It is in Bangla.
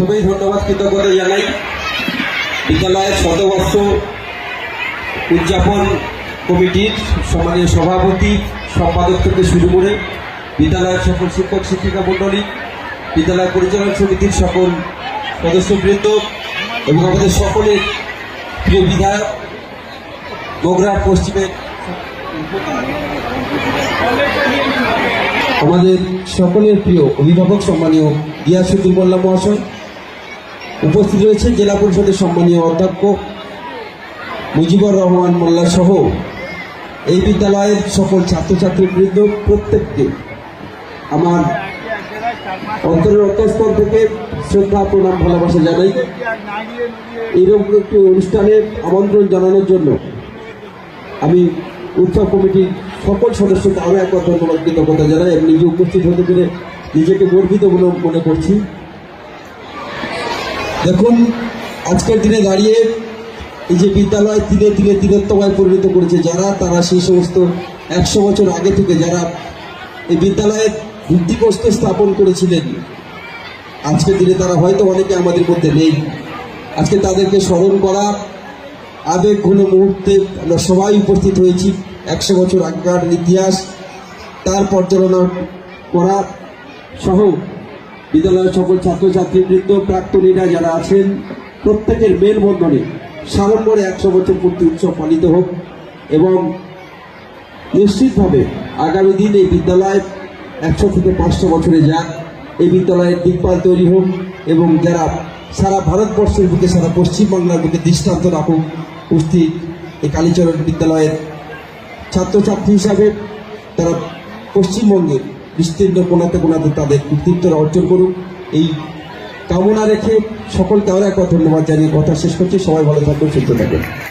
প্রথমেই ধন্যবাদ কৃতজ্ঞতা জানাই। বিদ্যালয়ের শতবর্ষ উদযাপন কমিটির সম্মানীয় সভাপতি, সম্পাদক থেকে শুরু করে বিদ্যালয়ের সকল শিক্ষক, শিক্ষিকা মণ্ডলী, বিদ্যালয় পরিচালনা সমিতির সকল সদস্যবৃন্দ এবং আমাদের সকলের প্রিয় বিধায়ক বগুড়ার পশ্চিমের আমাদের সকলের প্রিয় অভিভাবক সম্মানীয় গিয়াসুদ্দিন মোল্লা মহাশয় উপস্থিত রয়েছে জেলা পরিষদের সম্মানীয় অধ্যক্ষ মুজিবুর রহমান মোল্লা সহ এই বিদ্যালয়ের সকল ছাত্রছাত্রীর ছাত্রছাত্রীবৃন্দ প্রত্যেককে আমার অন্তরের অন্তঃস্থল থেকে শ্রদ্ধা, প্রণাম, ভালোবাসা জানাই। এইরকম একটি অনুষ্ঠানে আমন্ত্রণ জানানোর জন্য আমি উৎসব কমিটির সকল সদস্যকে আরও একবার ধন্যবাদ, কৃতজ্ঞতা জানাই। আমি নিজে উপস্থিত হতে পেরে নিজেকে গর্বিত বলে মনে করছি। দেখুন, আজকের দিনে দাঁড়িয়ে এই যে বিদ্যালয় ধীরে ধীরে তিলোত্তমায় পরিণত করেছে যারা, তারা সেই সমস্ত একশো বছর আগে থেকে যারা এই বিদ্যালয়ের ভিত্তিপ্রস্ত স্থাপন করেছিলেন, আজকের দিনে তারা হয়তো অনেকে আমাদের মধ্যে নেই। আজকে তাদেরকে স্মরণ করা আবেগ ঘন মুহূর্তে আমরা সবাই উপস্থিত হয়েছি, একশো বছর আগেকার ইতিহাস তার পর্যালোচনা করা সহ বিদ্যালয়ের সকল ছাত্রছাত্রীবৃন্দ প্রাক্তনীরা যারা আছেন, প্রত্যেকের মেলবন্ধনে সাড়ম্বরে একশো বছর পূর্তি উৎসব পালিত হোক এবং নিশ্চিতভাবে আগামী দিন এই বিদ্যালয় একশো থেকে পাঁচশো বছরে যাক। এই বিদ্যালয়ের দিকপাল তৈরি হোক এবং যারা সারা ভারতবর্ষের বুকে, সারা পশ্চিমবাংলার বুকে দৃষ্টান্ত রাখুক, উপস্থিত এই কালীচরণ বিদ্যালয়ের ছাত্রছাত্রী হিসাবে তারা পশ্চিমবঙ্গের বিস্তীর্ণ কোনাতে কোনাতে তাদের কৃতিত্বরা অর্জন করুক। এই কামনা রেখে সকলকে আরও একবার ধন্যবাদ জানিয়ে কথা শেষ করছি। সবাই ভালো থাকবেন, সুস্থ থাকবেন।